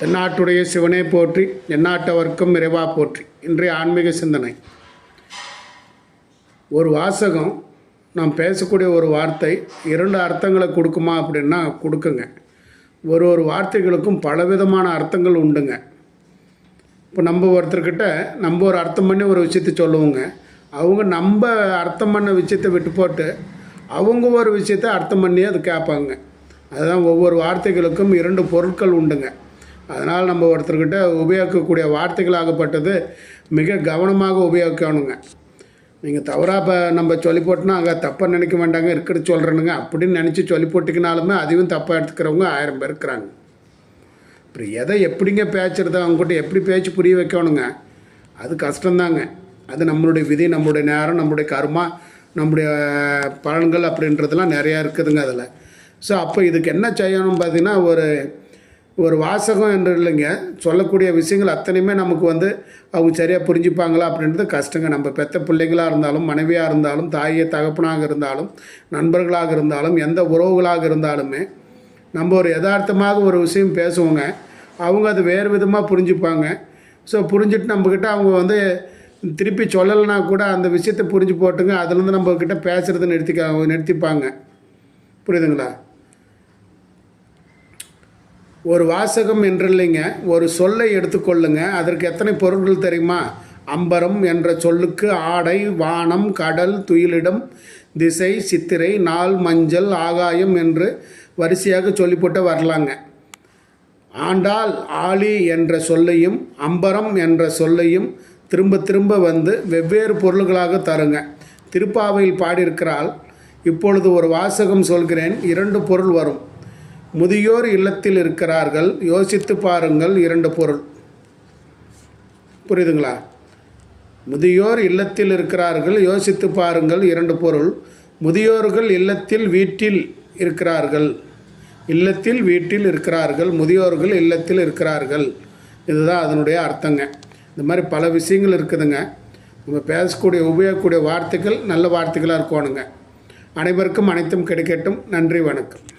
தென்னாட்டுடைய சிவனே போற்றி எந்நாட்டவர்க்கும் இறைவா போற்றி. இன்றைய ஆன்மீக சிந்தனை. ஒரு வாசகம் நாம் பேசக்கூடிய ஒரு வார்த்தை இரண்டு அர்த்தங்களை கொடுக்குமா அப்படின்னா கொடுக்குங்க. ஒரு ஒரு வார்த்தைகளுக்கும் பலவிதமான அர்த்தங்கள் உண்டுங்க. இப்போ நம்ம ஒருத்தர்கிட்ட நம்ம ஒரு அர்த்தம் பண்ணி ஒரு விஷயத்தை சொல்லுவோங்க. அவங்க நம்ம அர்த்தம் பண்ண விஷயத்தை விட்டு போட்டு அவங்க ஒரு விஷயத்தை அர்த்தம் பண்ணி அது கேட்பாங்க. அதுதான் ஒவ்வொரு வார்த்தைகளுக்கும் இரண்டு பொருட்கள் உண்டுங்க. அதனால் நம்ம ஒருத்தர்கிட்ட உபயோகிக்கக்கூடிய வார்த்தைகளாகப்பட்டது மிக கவனமாக உபயோகிக்கணுங்க. நீங்கள் தவறாக இப்போ நம்ம சொல்லி போட்டோன்னா அங்கே தப்பாக நினைக்க வேண்டாங்க இருக்கிறது சொல்கிறேனுங்க அப்படின்னு நினச்சி சொல்லி போட்டிங்கனாலுமே அதையும் தப்பாக எடுத்துக்கிறவங்க ஆயிரம் பேர் இருக்கிறாங்க. அப்புறம் எதை எப்படிங்க பேச்சுறது அவங்ககிட்ட எப்படி பேச்சு புரிய வைக்கணுங்க? அது கஷ்டம்தாங்க. அது நம்மளுடைய விதி நம்மளுடைய நேரம் நம்மளுடைய கர்மா நம்முடைய பலன்கள் அப்படின்றதெல்லாம் நிறையா இருக்குதுங்க அதில். ஸோ அப்போ இதுக்கு என்ன செய்யணும் பார்த்தீங்கன்னா ஒரு ஒரு வாசகம் என்று இல்லைங்க. சொல்லக்கூடிய விஷயங்கள் அத்தனையுமே நமக்கு வந்து அவங்க சரியாக புரிஞ்சுப்பாங்களா அப்படின்றது கஷ்டங்க. நம்ம பெத்த பிள்ளைங்களாக இருந்தாலும் மனைவியாக இருந்தாலும் தாயை தகப்பனாக இருந்தாலும் நண்பர்களாக இருந்தாலும் எந்த உறவுகளாக இருந்தாலுமே நம்ம ஒரு யதார்த்தமாக ஒரு விஷயம் பேசுவோங்க. அவங்க அது வேறு விதமாக புரிஞ்சுப்பாங்க. ஸோ புரிஞ்சுட்டு நம்மக்கிட்ட அவங்க வந்து திருப்பி சொல்லலைனா கூட அந்த விஷயத்தை புரிஞ்சு போட்டுங்க. அதுலேருந்து நம்மக்கிட்ட பேசுகிறத நிறுத்திக்க நிறுத்திப்பாங்க. புரியுதுங்களா? ஒரு வாசகம் என்றில்லைங்க ஒரு சொல்லை எடுத்துக்கொள்ளுங்க. அதற்கு எத்தனை பொருட்கள் தெரியுமா? அம்பரம் என்ற சொல்லுக்கு ஆடை வானம் கடல் துயிலிடம் திசை சித்திரை நாள் மஞ்சள் ஆகாயம் என்று வரிசையாக சொல்லிப்போட்டு வரலாங்க. ஆண்டாள் ஆளி என்ற சொல்லையும் அம்பரம் என்ற சொல்லையும் திரும்ப திரும்ப வந்து வெவ்வேறு பொருள்களாக தருங்க. திருப்பாவையில் பாடியிருக்கிறாள் இப்பொழுது ஒரு வாசகம் சொல்கிறேன் இரண்டு பொருள் வரும். முதியோர் இல்லத்தில் இருக்கிறார்கள். யோசித்து பாருங்கள் இரண்டு பொருள். புரியுதுங்களா? முதியோர் இல்லத்தில் இருக்கிறார்கள் யோசித்து பாருங்கள் இரண்டு பொருள். முதியோர்கள் இல்லத்தில் வீட்டில் இருக்கிறார்கள். இல்லத்தில் வீட்டில் இருக்கிறார்கள் முதியோர்கள் இல்லத்தில் இருக்கிறார்கள். இதுதான் அதனுடைய அர்த்தங்க. இந்த மாதிரி பல விஷயங்கள் இருக்குதுங்க. நம்ம பேசக்கூடிய உபயோகக்கூடிய வார்த்தைகள் நல்ல வார்த்தைகளாக இருக்கணுங்க. அனைவருக்கும் அனைத்தும் கிடைக்கட்டும். நன்றி வணக்கம்.